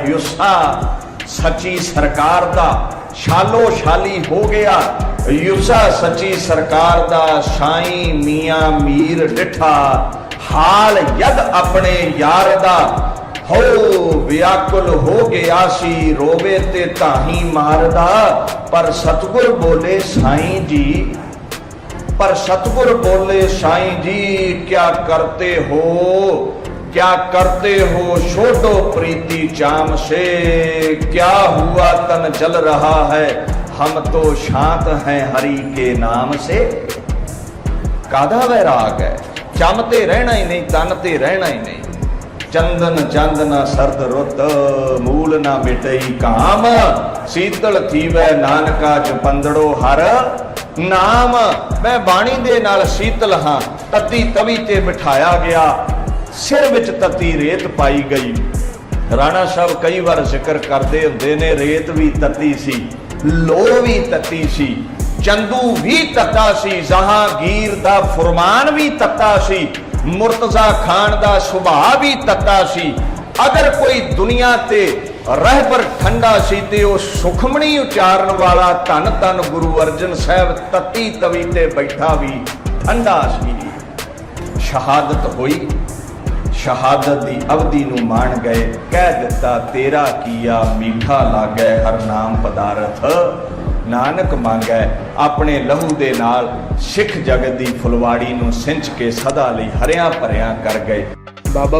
ਯੁਸਾ, ਸੱਚੀ ਸਰਕਾਰ ਦਾ ਸ਼ਾਲੋ ਸ਼ਾਲੀ ਹੋ ਗਿਆ। ਯੁਸਾ, ਸੱਚੀ ਸਰਕਾਰ ਦਾ ਸਾਈਂ ਮੀਆਂ ਮੀਰ ਡਿਠਾ। ਹਾਲ ਯਦ ਆਪਣੇ ਯਾਰ ਦਾ, ਹੋ ਵਿਆਕੁਲ ਹੋ ਗਿਆ ਸੀ, ਰੋਵੇ ਤੇ ਤਾਹੀ ਮਾਰਦਾ। ਪਰ ਸਤਗੁਰ ਬੋਲੇ, ਸਾਈਂ ਜੀ पर सतगुरु बोले साईं जी क्या करते हो क्या करते हो छोटो प्रीति चाम से क्या हुआ तन जल रहा है हम तो शांत हैं हरि के नाम से ਕਾਦਾ ਵੈਰਾਗ ਹੈ ਚੰਮ ਤੇ ਰਹਿਣਾ ਹੀ ਨਹੀਂ ਤਨ ਤੇ ਰਹਿਣਾ ਹੀ ਨਹੀਂ ਚੰਦਨ ਚੰਦ ਨਾ ਸਰਦ ਰੁੱਤ ਮੂਲ ਨਾ ਮਿਟਈ ਕਾਮ ਸੀਤਲ ਥੀਵੈ ਨਾਨਕਾ ਜਪੰਦੜੋ ਹਰ ਨਾਮ ਮੈਂ ਬਾਣੀ ਦੇ ਨਾਲ ਸੀਤਲ ਹਾਂ, ਤਤੀ ਤਵੀ ਤੇ ਬਿਠਾਇਆ ਗਿਆ, ਸਿਰ ਵਿੱਚ ਤਤੀ ਰੇਤ ਪਾਈ ਗਈ। ਰਾਣਾ ਸਾਹਿਬ ਕਈ ਵਾਰ ਜ਼ਿਕਰ ਕਰਦੇ ਹੁੰਦੇ ਨੇ, ਰੇਤ ਵੀ ਤਤੀ ਸੀ, ਲੋਹ ਵੀ ਤਤੀ ਸੀ, ਚੰਦੂ ਵੀ ਤੱਤਾ ਸੀ ਜਹਾਂਗੀਰ ਦਾ ਫਰਮਾਨ ਵੀ ਤੱਤਾ ਸੀ, ਮੁਰਤਜ਼ਾ ਖਾਨ ਦਾ ਸੁਭਾਅ ਵੀ ਤੱਤਾ ਸੀ। ਅਗਰ ਕੋਈ ਦੁਨੀਆ ਤੇ ਰਹਿਬਰ ਠੰਡਾ ਸੀ ਤੇ ਉਹ ਸੁਖਮਣੀ ਉਚਾਰਨ ਵਾਲਾ, ਧੰਨ ਧੰਨ ਗੁਰੂ ਅਰਜਨ ਸਾਹਿਬ ਤਤੀ ਤਵੀ ਤੇ ਬੈਠਾ ਵੀ ਠੰਡਾ ਸੀ। ਸ਼ਹਾਦਤ ਹੋਈ, ਸ਼ਹਾਦਤ ਦੀ ਅਵਧੀ ਨੂੰ ਮਾਣ ਗਏ, ਕਹਿ ਦਿੱਤਾ, ਤੇਰਾ ਕੀਆ ਮੀਠਾ ਲਾਗੈ, ਹਰ ਨਾਮ ਪਦਾਰਥ। ਨਾਨਕ ਮੰਗੈ, ਆਪਣੇ ਲਹੂ ਦੇ ਨਾਲ ਸਿੱਖ ਜਗਤ ਦੀ ਫੁਲਵਾੜੀ ਨੂੰ ਸਿੰਚ ਕੇ ਸਦਾ ਲਈ ਹਰਿਆ ਭਰਿਆਂ ਕਰ ਗਏ। ਬਾਬਾ